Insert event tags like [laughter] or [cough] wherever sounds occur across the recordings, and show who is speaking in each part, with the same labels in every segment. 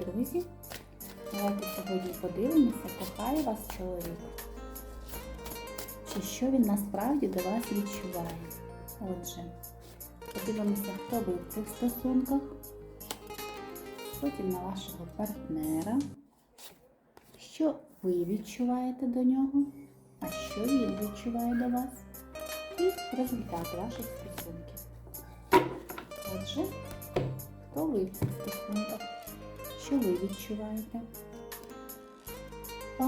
Speaker 1: друзі. Давайте сьогодні подивимося, кохає вас чоловік. Чи що він насправді до вас відчуває? Отже, подивимося, хто ви в цих стосунках. Потім на вашого партнера. Що ви відчуваєте до нього? А що він відчуває до вас? І результат ваших стосунків. Отже, хто ви в цих стосунках? Що ви відчуваєте? А,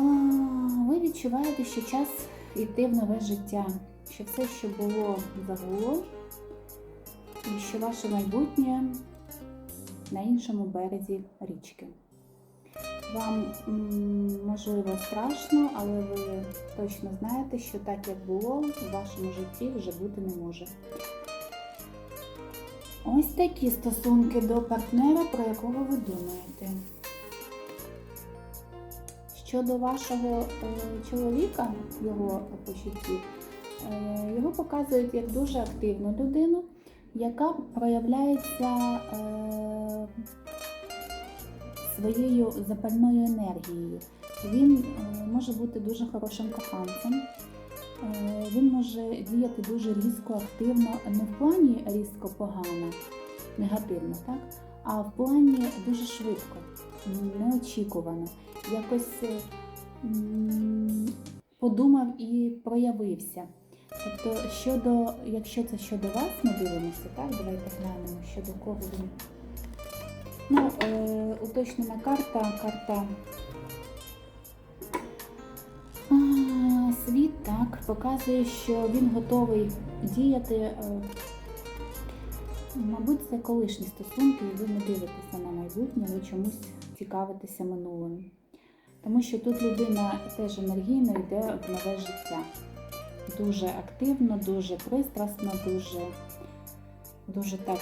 Speaker 1: ви відчуваєте, що час йти в нове життя, що все, що було, загуло, і що ваше майбутнє на іншому березі річки. Вам можливо страшно, але ви точно знаєте, що так як було, у вашому житті вже бути не може. Ось такі стосунки до партнера, про якого ви думаєте. Щодо вашого е, чоловіка, його почуттів, е, його показують як дуже активну людину, яка проявляється е, своєю запальною енергією. Він може бути дуже хорошим коханцем. Е, Він може діяти дуже різко, активно, не в плані різко погано, негативно, так? а в плані дуже швидко, неочікувано. Якось е, подумав і проявився. Тобто, щодо, якщо це щодо вас, ми дивимося, так, давайте глянемо, щодо кого він. Ну, е, уточнена карта, карта світ так показує, що він готовий діяти. е, Мабуть, це колишні стосунки, і ви не дивитеся на майбутнє, ви чомусь цікавитеся минулим. Тому що тут людина теж енергійно йде в нове життя. Дуже активно, дуже пристрасно, дуже, дуже так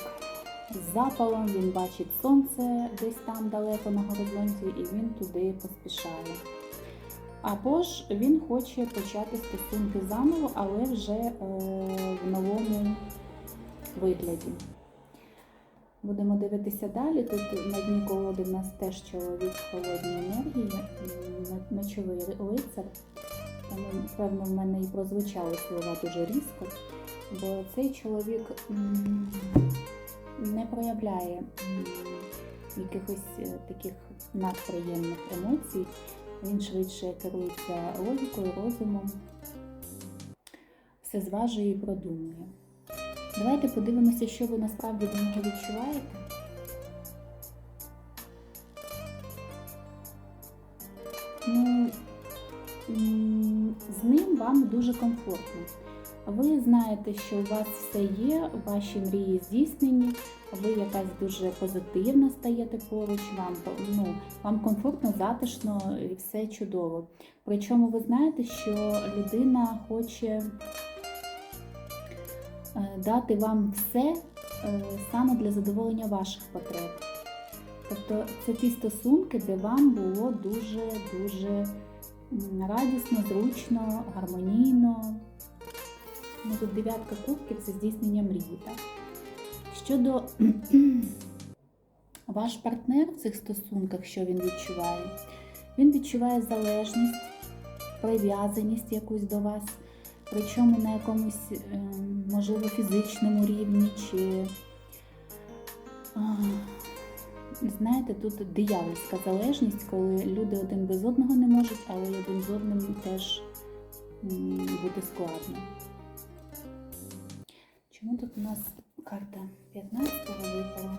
Speaker 1: з запалом. Він бачить сонце десь там далеко на горизонті, і він туди поспішає. Або ж він хоче почати стосунки заново, але вже е, в новому вигляді. Будемо дивитися далі. Тут на дні колоди в нас теж чоловік холодній енергії, м, ночовий лицар. Тому, певно, в мене і прозвучали слова дуже різко, бо цей чоловік не проявляє якихось е, таких надприємних емоцій. Він швидше керується логікою, розумом, все зважує і продумує. Давайте подивимося, що ви насправді до нього відчуваєте. Ну, з ним вам дуже комфортно. Ви знаєте, що у вас все є, ваші мрії здійснені, ви якась дуже позитивна стаєте поруч, вам, ну, вам комфортно, затишно і все чудово. Причому ви знаєте, що людина хоче е, дати вам все е, саме для задоволення ваших потреб. Тобто це ті стосунки, де вам було дуже-дуже радісно, зручно, гармонійно. Ну, тут дев'ятка кубків це здійснення мрії. Так? Щодо [clears throat] ваш партнер в цих стосунках, що він відчуває? Він відчуває залежність, прив'язаність якусь до вас, причому на якомусь, е, можливо, фізичному рівні, чи, знаєте, тут диявольська залежність, коли люди один без одного не можуть, але один з одним теж буде складно. Чому тут у нас карта 15-го випала?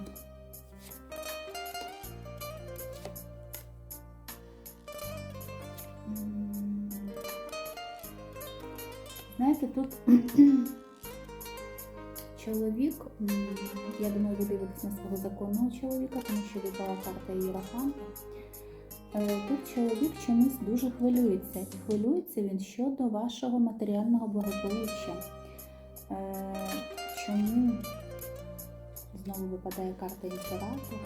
Speaker 1: Знаєте, тут [clears throat] чоловік, я думаю, ви дивитесь на свого законного чоловіка, тому що випала карта Єрофанта. Е, Тут чоловік чомусь дуже хвилюється. І хвилюється він щодо вашого матеріального благополуччя. Е, Чому знову випадає карта імператора?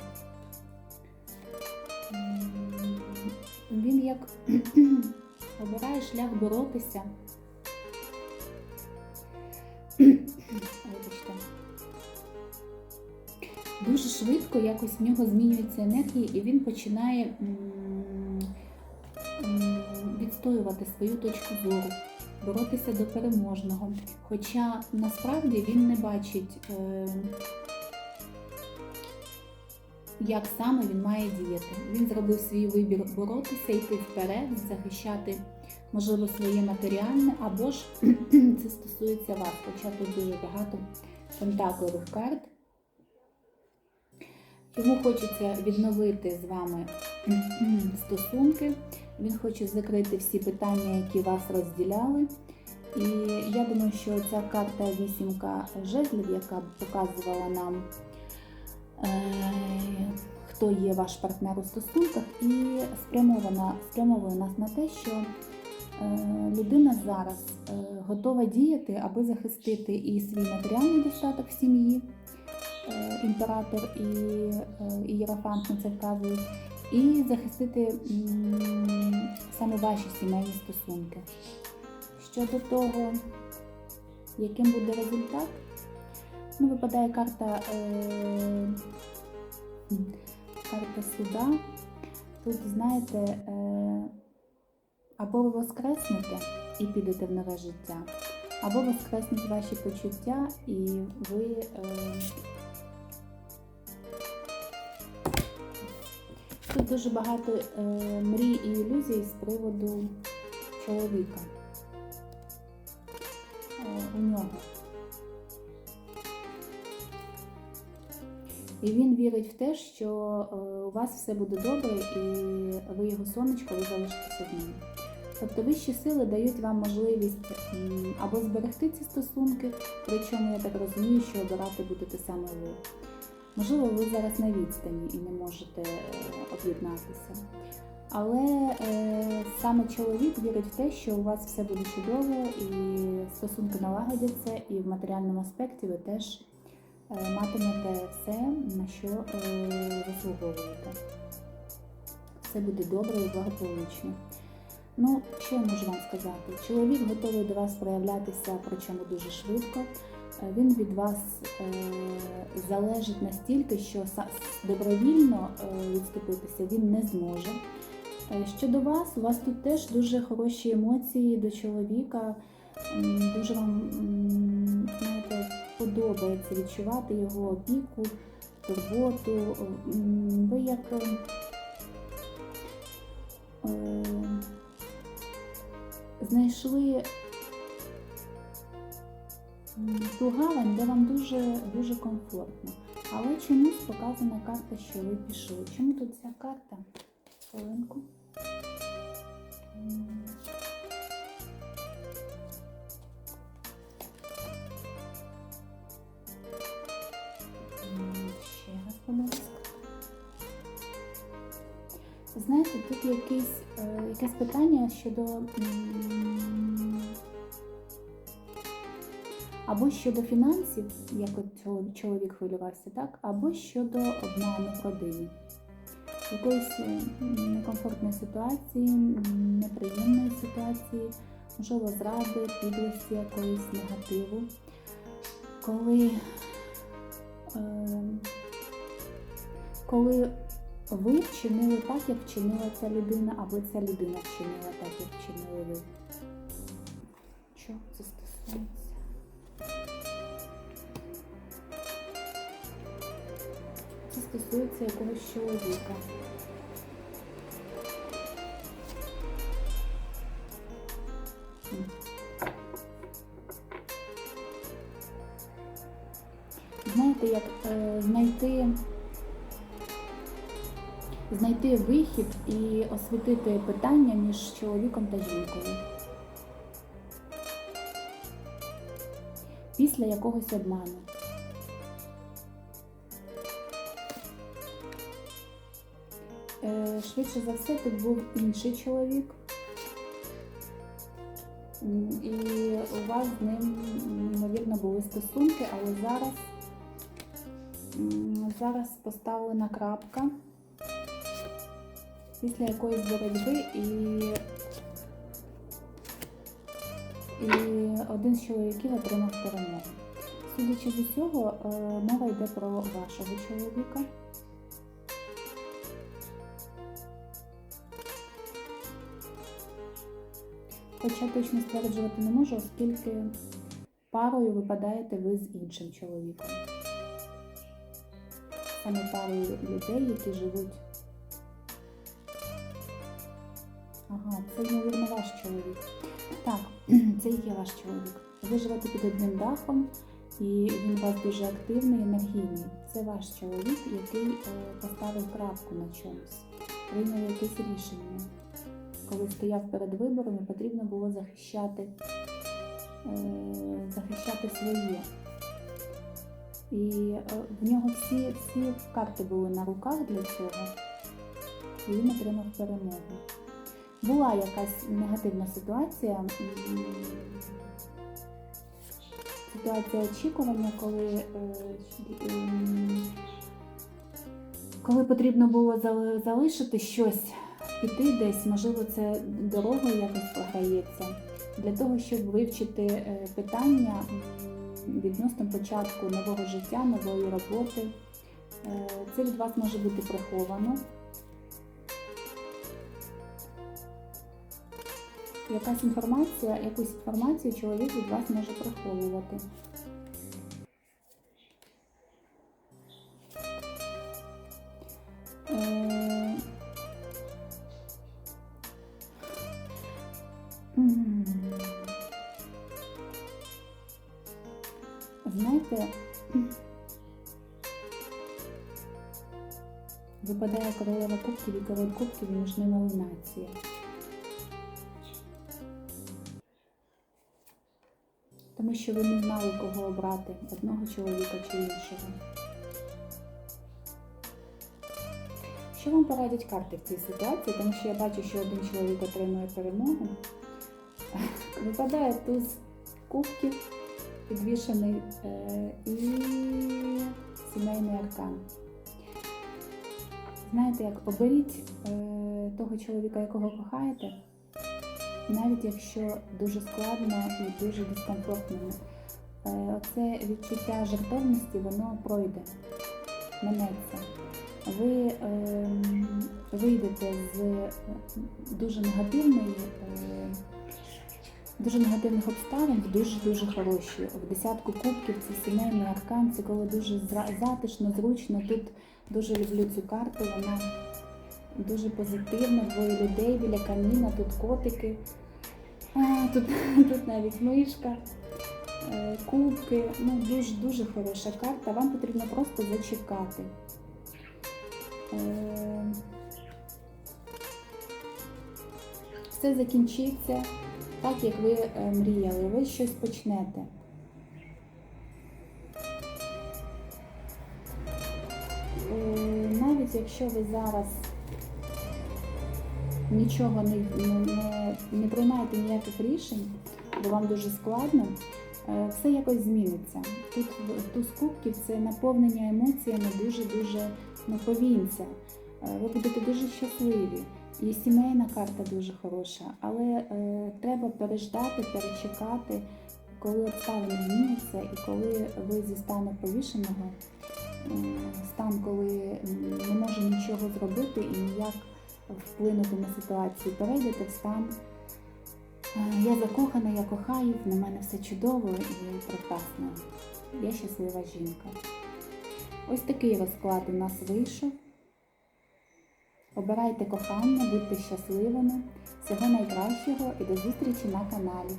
Speaker 1: Він як [clears throat] обирає шлях боротися. [clears throat] Вибачте. дуже швидко якось в нього змінюється енергія, і він починає відстоювати свою точку зору, боротися до переможного. Хоча насправді він не бачить, е, як саме він має діяти. Він зробив свій вибір боротися, йти вперед, захищати, можливо, своє матеріальне, або ж [clears throat] це стосується вас, хоча тут дуже багато пентаклових карт. Йому хочеться відновити з вами [clears throat] стосунки. Він хоче закрити всі питання, які вас розділяли. І я думаю, що ця карта вісімка жезлів, яка показувала нам, хто є ваш партнер у стосунках, і спрямована, спрямовує нас на те, що е, людина зараз е, готова діяти, аби захистити і свій матеріальний достаток в сім'ї. Е, імператор і е, ієрофант на це вказують, і захистити саме ваші сімейні стосунки. Щодо того, яким буде результат, ну, випадає карта, е, карта суда. Тут, знаєте, е, або ви воскреснете і підете в нове життя, або воскреснуть ваші почуття, і ви. Е, Тут дуже багато е, мрій і ілюзій з приводу чоловіка е, у нього. І він вірить в те, що е, у вас все буде добре, і ви його сонечко, ви залишитеся з ним. Тобто вищі сили дають вам можливість або зберегти ці стосунки, причому я так розумію, що обирати будете саме ви. Можливо, ви зараз на відстані і не можете е, об'єднатися. Але е, саме чоловік вірить в те, що у вас все буде чудово, і стосунки налагодяться, і в матеріальному аспекті ви теж матимете все, на що е, заслуговуєте. Все буде добре і благополучно. Ну, що я можу вам сказати? Чоловік готовий до вас проявлятися, причому дуже швидко. Е, Він від вас е, залежить настільки, що добровільно е, відступитися він не зможе. Е, Щодо вас, у вас тут теж дуже хороші емоції до чоловіка. Дуже вам подобається відчувати його опіку, турботу. Ви як е, знайшли ту гавань, де вам дуже дуже комфортно. Але чомусь показана карта, що ви пішли. Чому тут ця карта? Хвилинку. Знаєте, тут якийсь, е, якесь питання щодо або щодо фінансів, як от чоловік хвилювався, так, або щодо обману в родині. Якоїсь е, некомфортної ситуації, неприємної ситуації, можливо, зради, підлості якоїсь негативу. Коли, е, коли ви вчинили так, як вчинила ця людина, або ця людина вчинила так, як вчинили ви. Що це стосується? Це стосується якогось чоловіка. Знаєте, як е, знайти знайти вихід і освітити питання між чоловіком та жінкою. Після якогось обману. Е, Швидше за все, тут був інший чоловік. І у вас з ним, ймовірно, були стосунки, але зараз, зараз поставлена крапка після якоїсь боротьби і, і один з чоловіків отримав перемогу. судячи з усього, е, мова йде про вашого чоловіка. Хоча точно стверджувати не можу, оскільки парою випадаєте ви з іншим чоловіком. Саме парою людей, які живуть. Ага, це, ймовірно, ваш чоловік. Так, [clears throat] це і є ваш чоловік. Ви живете під одним дахом, і він у вас дуже активний, енергійний. Це ваш чоловік, який е, поставив крапку на чомусь, прийняв якесь рішення. Коли стояв перед виборами, потрібно було захищати, е, захищати своє. І е, в нього всі, всі карти були на руках для цього, і він отримав перемогу. Була якась негативна ситуація, ситуація очікування, коли, е, коли потрібно було залишити щось, піти десь, можливо, це дорогою якось програється, для того, щоб вивчити е, питання відносно початку нового життя, нової роботи. Е, Це від вас може бути приховано. Якась інформація, якусь інформацію чоловік від вас може приховувати. Е. Знаєте, випадає королева кубків і король кубків і між ними. Що ви не знали, кого обрати, одного чоловіка чи іншого. Що вам порадять карти в цій ситуації? Тому що я бачу, що один чоловік отримує перемогу. [laughs] Випадає туз кубків, підвішений е, і сімейний аркан. Знаєте, як оберіть е, того чоловіка, якого кохаєте, навіть якщо дуже складно і дуже дискомфортно. Е, Оце відчуття жертовності, воно пройде, минеться. Ви е, вийдете з е, дуже негативної, е, дуже негативних обставин в дуже-дуже хороші. В десятку кубків це сімейний аркан, це коли дуже затишно, зручно. Тут дуже люблю цю карту, вона дуже позитивна, двоє людей біля каміна, тут котики. А, тут, [laughs] тут навіть мишка, е, кубки. Ну, дуже дуже хороша карта. Вам потрібно просто зачекати. Е, Все закінчиться так, як ви е, мріяли. Ви щось почнете. Навіть якщо ви зараз нічого не, не, не, приймаєте ніяких рішень, бо вам дуже складно, е, все якось зміниться. Тут в- туз кубків це наповнення емоціями дуже-дуже ну, повінця. Е, Ви будете дуже щасливі. І сімейна карта дуже хороша, але е, треба переждати, перечекати, коли обставини зміняться і коли ви зі стану повішеного, е, стан, коли не може нічого зробити і ніяк вплинути на ситуацію, перейдете в стан. е, Я закохана, я кохаю, на мене все чудово і прекрасно. Я щаслива жінка. Ось такий розклад у нас вийшов. Обирайте кохання, будьте щасливими. Всього найкращого і до зустрічі на каналі.